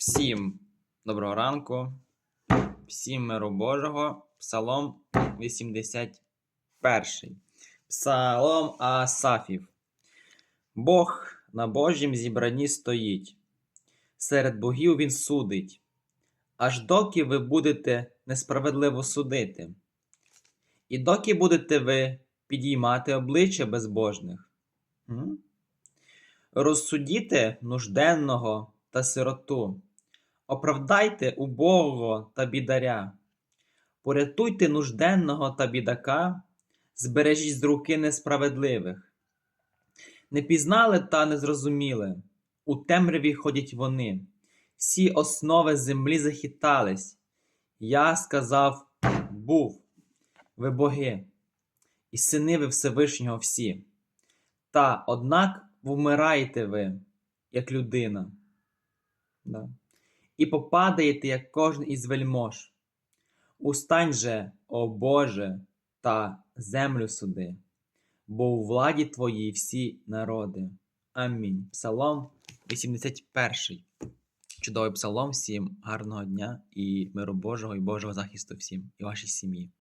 Всім доброго ранку, всім миру Божого. Псалом 81. Псалом Асафів. Бог на Божім зібранні стоїть. Серед богів він судить. Аж доки ви будете несправедливо судити. І доки будете ви підіймати обличчя безбожних. Розсудіте нужденного та сироту, оправдайте убогого та бідаря, порятуйте нужденного та бідака, збережіть з руки несправедливих. Не пізнали та не зрозуміли, у темряві ходять вони, всі основи землі захитались. Я сказав був, ви боги, і сини ви Всевишнього всі. Та однак вмираєте ви, як людина, да. І попадаєте, як кожен із вельмож. Устань же, о Боже, та землю суди, бо у владі твоїй всі народи. Амінь. Псалом 81. Чудовий псалом всім гарного дня і миру Божого і Божого захисту всім і вашій сім'ї.